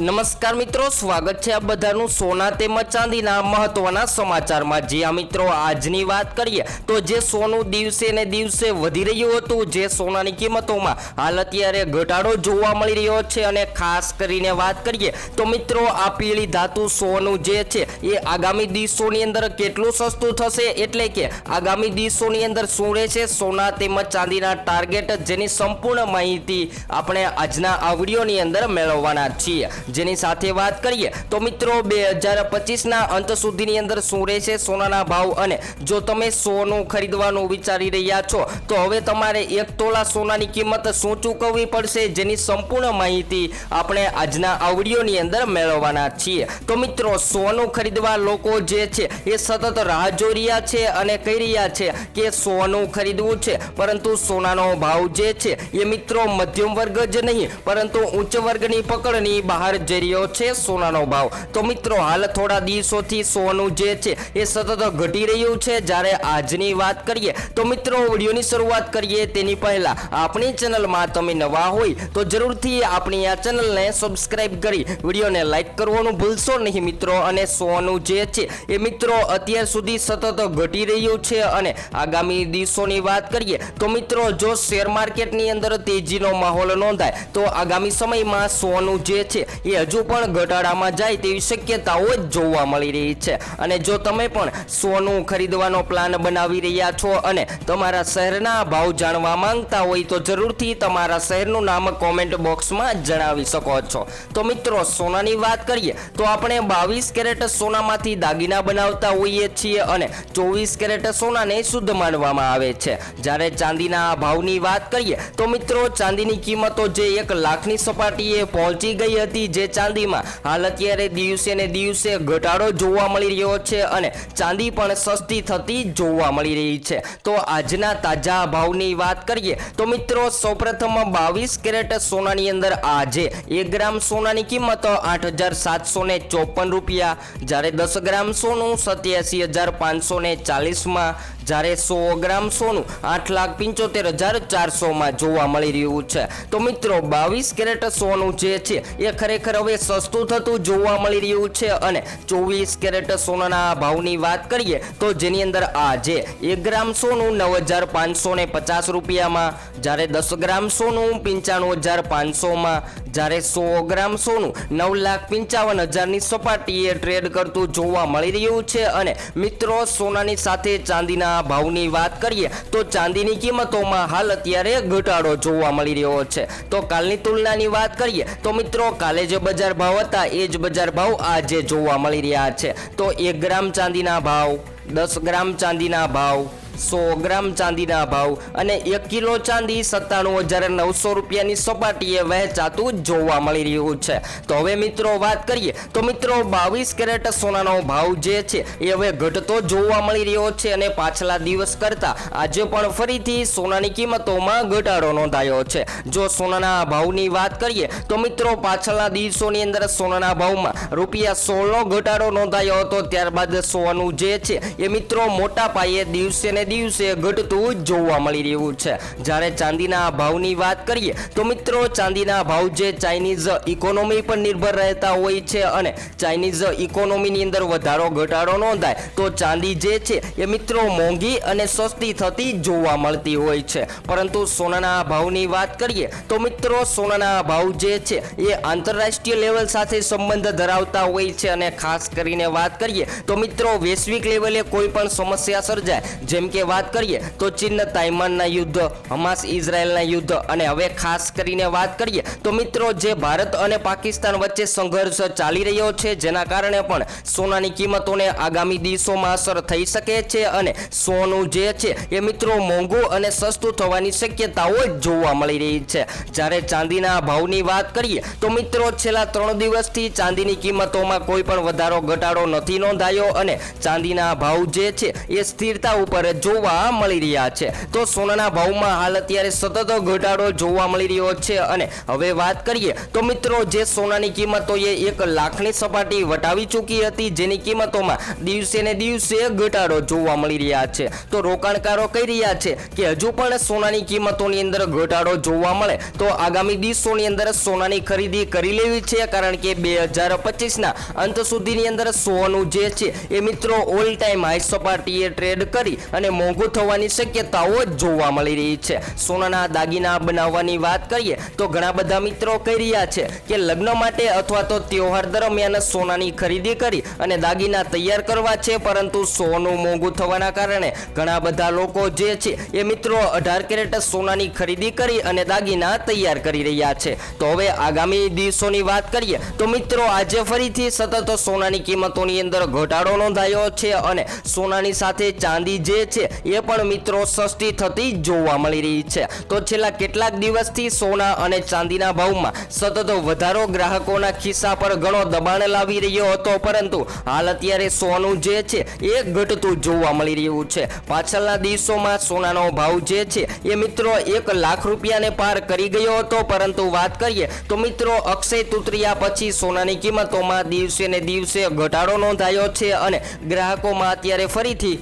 નમસ્કાર મિત્રો, સ્વાગત છે આ બધાનું સોના તેમજ ચાંદીના મહત્વના સમાચારમાં. જે આ મિત્રો આજની વાત કરીએ, તો જે સોનું દિવસે ને દિવસે વધી રહ્યું હતું, જે સોનાની કિંમતોમાં હાલ અત્યારે ઘટાડો જોવા મળી રહ્યો છે અને ખાસ કરીને વાત કરીએ, તો મિત્રો, આ પીળી ધાતુ સોનું જે છે, એ આગામી દિવસોની અંદર કેટલું સસ્તું થશે? એટલે કે આગામી દિવસોની અંદર શું રહેશે? સોના તેમજ ચાંદીના ટાર્ગેટ જેની સંપૂર્ણ માહિતી આપણે આજના આ વિડીયોની અંદર મેળવવાના છીએ. જેની સાથે વાત કરીએ તો મિત્રો બે હજાર પચીસના અંત સુધીની અંદર શું રહેશે સોનાના ભાવ અને જો તમે સોનું ખરીદવાનું વિચારી રહ્યા છો, તો હવે તમારે એક તોલા સોનાની કિંમત શું ચૂકવવી પડશે જેની સંપૂર્ણ માહિતી આપણે આજના આ વિડીયોની અંદર મેળવવાના છીએ. તો મિત્રો, સોનું ખરીદવા લોકો જે છે એ સતત રાહ જોઈ રહ્યા છે અને કહી રહ્યા છે કે સોનું ખરીદવું છે, પરંતુ સોનાનો ભાવ જે છે એ મિત્રો મધ્યમ વર્ગ જ નહીં, પરંતુ ઉચ્ચ વર્ગની પકડની બહાર રહ્યો છે સોનાનો ભાવ. તો મિત્રો, હાલ થોડા દિવસોથી સોનું જે છે, એ સતત ઘટી રહ્યું છે. જ્યારે આજની વાત કરીએ, તો મિત્રો, વિડીયોની શરૂઆત કરીએ તેની પહેલા. આપણી ચેનલમાં તમે નવા હોય, તો જરૂરથી આપણી આ ચેનલને સબસ્ક્રાઇબ કરી વિડીયોને લાઈક કરવાનું ભૂલશો નહીં મિત્રો. અને સોનું જે છે, એ મિત્રો, અત્યાર સુધી સતત ઘટી રહ્યું છે. અને આગામી દિવસોની વાત કરીએ, તો મિત્રો, જો શેર માર્કેટની અંદર તેજીનો માહોલ નોંધાય, તો આગામી સમયમાં સોનું જે છે એ હજુ પણ ઘટાડામાં જાય તેવી શક્યતાઓ જ જોવા મળી રહી છે. અને જો તમે પણ સોનું ખરીદવાનો પ્લાન બનાવી રહ્યા છો અને તમારા શહેરના ભાવ જાણવા માંગતા હોય તો જરૂરથી તમારા શહેરનું નામ કોમેન્ટ બોક્સમાં જણાવી શકો છો. તો મિત્રો, સોનાની વાત કરીએ તો આપણે બાવીસ કેરેટ સોનામાંથી દાગીના બનાવતા હોઈએ છીએ અને ચોવીસ કેરેટ સોનાને શુદ્ધ માનવામાં આવે છે. જ્યારે ચાંદીના ભાવની વાત કરીએ તો મિત્રો, ચાંદીની કિંમતો જે એક લાખની સપાટીએ પહોંચી ગઈ હતી જે ચાંદીમાં હાલ અત્યારે દિવસે ને દિવસે ઘટાડો જોવા મળી રહ્યો છે અને ચાંદી પણ સસ્તી થતી જોવા મળી રહી છે. તો આજના તાજા ભાવની વાત કરીએ તો મિત્રો સૌપ્રથમ બાવીસ કેરેટ સોનાની અંદર આજે એક ગ્રામ સોનાની કિંમત આઠ હજાર સાતસો ને ચોપન રૂપિયા, જ્યારે દસ ગ્રામ સોનું સત્યાસી હજાર પાંચસો ને ચાલીસમાં, જ્યારે સો ગ્રામ સોનું આઠ લાખ પંચોતેર હજાર ચારસોમાં જોવા મળી રહ્યું છે. તો મિત્રો બાવીસ કેરેટ સોનું જે છે એ ખરેખર હવે સસ્તું થતું જોવા મળી રહ્યું છે અને ચોવીસ કેરેટ સોનાના ભાવની વાત કરીએ તો જેની અંદર આજે એક ગ્રામ સોનું નવ હજાર પાંચસો ને પચાસ રૂપિયામાં, જ્યારે દસ ગ્રામ સોનું પંચાણું હજાર પાંચસોમાં, જ્યારે સો ગ્રામ સોનું નવ લાખ પંચાવન હજારની સપાટીએ ટ્રેડ કરતું જોવા મળી રહ્યું છે અને મિત્રો, સોનાની સાથે ચાંદીના ભાવની વાત કરીએ તો ચાંદીની કિંમતોમાં હાલ અત્યારે ઘટાડો જોવા મળી રહ્યો છે. તો કાલની તુલનાની વાત કરીએ તો મિત્રો, કાલે જે બજાર ભાવ હતા, એ જ બજાર ભાવ આજે જોવા મળી રહ્યા છે. તો એક ગ્રામ ચાંદીના ભાવ, દસ ગ્રામ ચાંદીના ભાવ સો ગ્રામ ચાંદીના ભાવ અને એક કિલો ચાંદી સત્તાણું હજાર નવસો રૂપિયાની સપાટીએ વહેંચાતું જોવા મળી રહ્યું છે. તો હવે મિત્રો વાત કરીએ, તો મિત્રો બાવીસ કેરેટ સોનાનો ભાવ જે છે એ હવે ઘટતો જોવા મળી રહ્યો છે અને પાછલા દિવસ કરતા આજે પણ ફરીથી સોનાની કિંમતોમાં ઘટાડો નોંધાયો છે. જો સોનાના ભાવની વાત કરીએ, તો મિત્રો પાછળના દિવસોની અંદર સોનાના ભાવમાં રૂપિયા સોળનો ઘટાડો નોંધાયો હતો. ત્યારબાદ સોનું જે છે એ મિત્રો મોટા પાયે દિવસે દિવસે ઘટતું જોવા મળી રહ્યું છે. જ્યારે ચાંદીના ભાવની વાત કરીએ, તો મિત્રો ચાંદીના ભાવ જે ચાઇનીઝ ઇકોનોમી પર નિર્ભર રહેતા હોય છે અને ચાઇનીઝ ઇકોનોમીની અંદર વધારો ઘટાડો નોંધાય, તો ચાંદી જે છે એ મિત્રો મોંઘી અને સસ્તી થતી જોવા મળતી હોય છે. પરંતુ સોનાના ભાવની વાત કરીએ, તો મિત્રો સોનાના ભાવ જે છે એ આંતરરાષ્ટ્રીય લેવલ સાથે સંબંધ ધરાવતા હોય છે અને ખાસ કરીને વાત કરીએ, તો મિત્રો વૈશ્વિક લેવલે કોઈ પણ સમસ્યા સર્જાય, જેમ કે વાત કરીએ તો ચીન તાઇમાનના યુદ્ધ, હમાસ, ઇઝરાયલના યુદ્ધ અને હવે ખાસ કરીને વાત કરીએ તો મિત્રો, જે ભારત અને પાકિસ્તાન વચ્ચે સંઘર્ષ ચાલી રહ્યો છે, જેના કારણે પણ સોનાની કિંમતોને આગામી દિવસોમાં અસર થઈ શકે છે અને સોનું જે છે એ મિત્રો મોંઘું અને સસ્તું થવાની શક્યતાઓ જ જોવા મળી રહી છે. જ્યારે ચાંદીના ભાવની વાત કરીએ તો મિત્રો, છેલ્લા ત્રણ દિવસથી ચાંદીની કિંમતોમાં કોઈ પણ વધારો, ઘટાડો નથી નોંધાયો અને ચાંદીના ભાવ જે છે એ સ્થિરતા ઉપર જોવા મળી રહ્યા છે. તો સોનાના ભાવમાં હાલ અત્યારે સતત ઘટાડો જોવા મળી રહ્યો છે અને હવે વાત કરીએ તો મિત્રો જે સોનાની કિંમતોએ એક લાખની સપાટી વટાવી ચૂકી હતી, જેની કિંમતોમાં દિવસે ને દિવસે ઘટાડો જોવા મળી રહ્યા છે. તો રોકાણકારો કહી રહ્યા છે કે હજુ પણ સોનાની કિંમતોની અંદર ઘટાડો જોવા મળે. તો આગામી દિવસોની અંદર સોનાની ખરીદી કરી લેવી છે, કારણ કે બે હજાર પચીસના અંત સુધીની અંદર સોનું જે છે એ મિત્રો ઓલ ટાઈમ હાઈ સપાટીએ ટ્રેડ કરી અને મોંઘું થવાની શક્યતાઓ જોવા મળી રહી છે. સોનાના દાગીના બનાવવાની વાત કરીએ, તો ઘણા બધા મિત્રો કહી રહ્યા છે કે લગ્ન માટે અથવા તો તહેવાર દરમિયાન સોનાની ખરીદી કરી અને દાગીના તૈયાર કરવા છે, પરંતુ સોનું મોંઘું થવાના કારણે ઘણા બધા લોકો જે છે એ મિત્રો અઢાર કેરેટ સોનાની ખરીદી કરી અને દાગીના તૈયાર કરી રહ્યા છે. તો હવે આગામી દિવસોની વાત કરીએ, તો મિત્રો આજે ફરીથી સતત સોનાની કિંમતોની અંદર ઘટાડો નોંધાયો છે અને સોનાની સાથે ચાંદી જે છે એ પણ મિત્રો સસ્તી થતી જોવા મળી રહી છે. તો છેલ્લા કેટલાક દિવસથી સોના અને ચાંદીના ભાવમાં સતત વધારો ગ્રાહકોના ખિસ્સા પર ઘણો દબાણ લાવી રહ્યો હતો, પરંતુ હાલ અત્યારે સોનું જે છે એ ઘટતું જોવા મળી રહ્યું છે. પાછળના દિવસોમાં સોનાનો ભાવ જે છે એ મિત્રો એક લાખ રૂપિયાને પાર કરી ગયો હતો, પરંતુ વાત કરીએ તો મિત્રો અક્ષય તૃતીયા પછી સોનાની કિંમતોમાં દિવસે ને દિવસે ઘટાડો નોંધાયો છે અને ગ્રાહકોમાં અત્યારે ફરીથી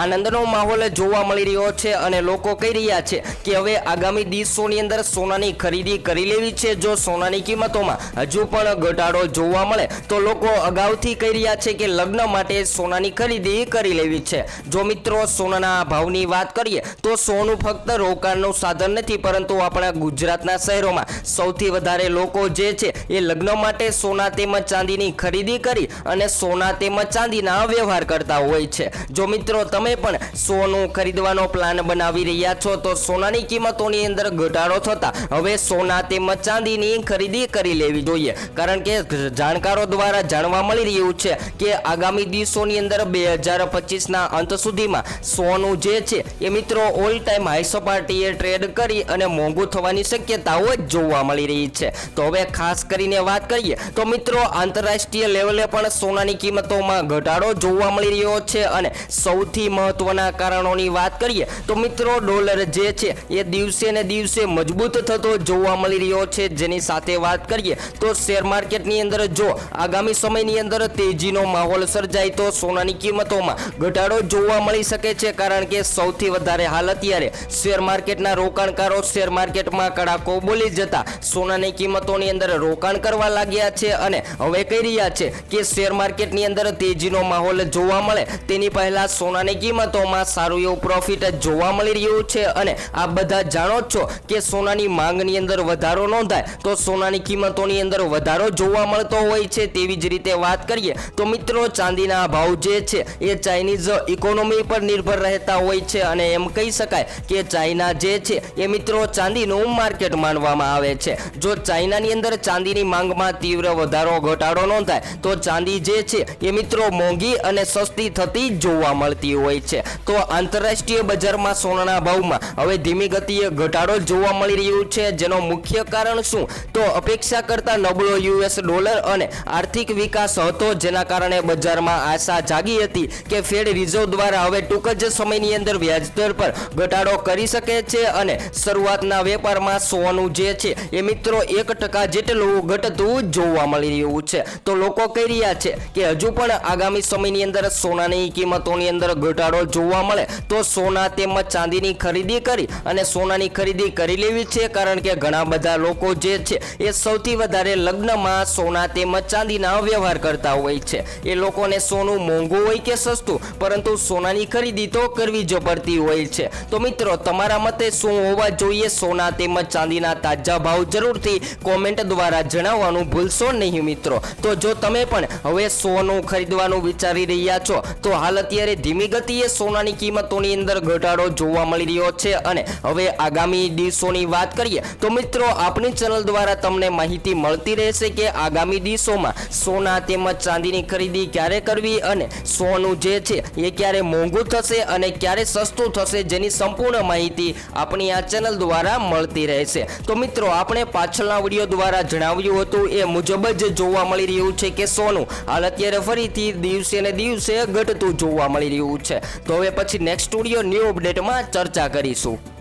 આનંદનો માહોલ જોવા મળી રહ્યો છે અને લોકો કહી રહ્યા છે કે હવે આગામી દિવસોની અંદર સોનાની ખરીદી કરી લેવી છે. જો સોનાની કિંમતોમાં હજુ પણ ઘટાડો જોવા મળે, તો લોકો અગાઉથી કહી રહ્યા છે કે લગ્ન માટે સોનાની ખરીદી કરી લેવી છે. જો મિત્રો, સોનાના ભાવની વાત કરીએ, તો સોનું ફક્ત રોકાણનું સાધન નથી, પરંતુ આપણા ગુજરાતના શહેરોમાં સૌથી વધારે લોકો જે છે એ લગ્ન માટે સોના તેમજ ચાંદીની ખરીદી કરી અને સોના તેમજ ચાંદીના વ્યવહાર કરતા હોય છે. જો મિત્રો, તમે પણ સોનું ખરીદવાનો પ્લાન બનાવી રહ્યા છો. તો સોનાની કિંમતોની અંદર ઘટાડો થતા હવે સોના તેમજ ચાંદીની ખરીદી કરી લેવી જોઈએ. કારણ કે જાણકારો દ્વારા જાણવા મળી રહ્યું છે કે આગામી દિવસોની અંદર બે હજાર પચીસના અંત સુધીમાં સોનું જે છે એ મિત્રો ઓલ ટાઈમ હાઈ સપાટીએ ટ્રેડ કરી અને મોંઘું થવાની શક્યતાઓ જ જોવા મળી રહી છે. તો હવે ખાસ કરીને વાત કરીએ તો મિત્રો આંતરરાષ્ટ્રીય લેવલે પણ સોનાની કિંમતોમાં ઘટાડો જોવા મળી રહ્યો છે અને સૌથી મહત્વના કારણોની વાત કરીએ, તો મિત્રો ડોલર જે છે, એ દિવસે ને દિવસે મજબૂત થતો જોવા મળી રહ્યો છે. જેની સાથે વાત કરીએ, તો શેર માર્કેટની અંદર જો આગામી સમયની અંદર તેજીનો માહોલ સર્જાય, તો સોનાની કિંમતોમાં ઘટાડો જોવા મળી શકે છે. કારણ કે સૌથી વધારે હાલ અત્યારે શેર માર્કેટના રોકાણકારો શેર માર્કેટમાં કડાકો બોલી જતા સોનાની કિંમતોની અંદર રોકાણ કરવા લાગ્યા છે અને હવે કહી રહ્યા છે કે શેર માર્કેટની અંદર તેજીનો માહોલ જોવા મળે. તેની પહેલા સોનાની કિંમતોમાં સારું એવું પ્રોફિટ જોવા મળી રહ્યું છે અને આ બધા જાણો છો કે સોનાની માંગની અંદર વધારો નોંધાય તો સોનાની કિંમતોની અંદર વધારો જોવા મળતો હોય છે તેવી જ રીતે વાત કરીએ તો મિત્રો ચાંદીના ભાવ જે છે એ ચાઇનીઝ ઇકોનોમી પર નિર્ભર રહેતા હોય છે અને એમ કહી શકાય કે ચાઇના જે છે એ મિત્રો ચાંદીનું માર્કેટ માનવામાં આવે છે. જો ચાઇનાની અંદર ચાંદીની માંગમાં તીવ્ર વધારો ઘટાડો નોંધાય તો ચાંદી જે છે એ મિત્રો મોંઘી અને સસ્તી થતી જોવા મળતી હોય છે. તો આંતરરાષ્ટ્રીય બજારમાં સોનાના ભાવમાં હવે ધીમી ગતિએ ઘટાડો જોવા મળી રહ્યો છે. જેનો મુખ્ય કારણ શું? તો અપેક્ષા કરતા નબળો યુએસ ડોલર અને આર્થિક વિકાસ હતો, જેના કારણે બજારમાં આશા જાગી હતી કે ફેડ રિઝર્વ દ્વારા હવે ટૂંક જ સમયની અંદર વ્યાજદર પર ઘટાડો કરી શકે છે અને શરૂઆતના વેપારમાં સોનું જે છે એ મિત્રો એક ટકા જેટલું ઘટતું જોવા મળી રહ્યું છે. તો લોકો કહી રહ્યા છે કે હજુ પણ આગામી સમયની અંદર સોનાની કિંમતોની અંદર ઘટાડો જોવા મળે તો સોના તેમજ ચાંદીની ખરીદી કરી અને સોનાની ખરીદી કરી લેવી છે. કારણ કે ઘણા બધા લોકો જે છે એ સૌથી વધારે લગ્નમાં સોના તેમજ ચાંદીના વ્યવહાર કરતા હોય છે. એ લોકોને સોનું મોંઘું હોય કે સસ્તું, પરંતુ સોનાની ખરીદી તો કરવી જ પડતી હોય છે. તો મિત્રો, તમારા મતે શું હોવા જોઈએ? સોના તેમજ ચાંદીના તાજા ભાવ જરૂરથી કોમેન્ટ દ્વારા જણાવવાનું ભૂલશો નહીં મિત્રો. તો જો તમે પણ હવે સોનું ખરીદવાનું વિચારી રહ્યા છો, તો હાલ અત્યારે ધીમી ગતિએ સોનાની કિંમતોની અંદર ઘટાડો જોવા મળી રહ્યો છે અને હવે આગામી દિવસોની વાત કરીએ તો મિત્રો આપણી ચેનલ દ્વારા તમને માહિતી મળતી રહેશે કે આગામી દિવસોમાં સોના તેમજ ચાંદીની ખરીદી ક્યારે કરવી અને સોનું જે છે એ ક્યારે મોંઘું થશે અને ક્યારે સસ્તું થશે જેની સંપૂર્ણ માહિતી આપણી આ ચેનલ દ્વારા મળતી રહેશે. તો મિત્રો આપણે પાછળના વીડિયો દ્વારા જણાવ્યું હતું એ મુજબ જ જોવા મળી રહ્યું છે કે સોનું હાલ અત્યારે ફરીથી દિવસે ને દિવસે ઘટતું જોવા મળી રહ્યું છે. તો હવે પછી નેક્સ્ટ સ્ટુડિયો ન્યૂ અપડેટમાં ચર્ચા કરીશું.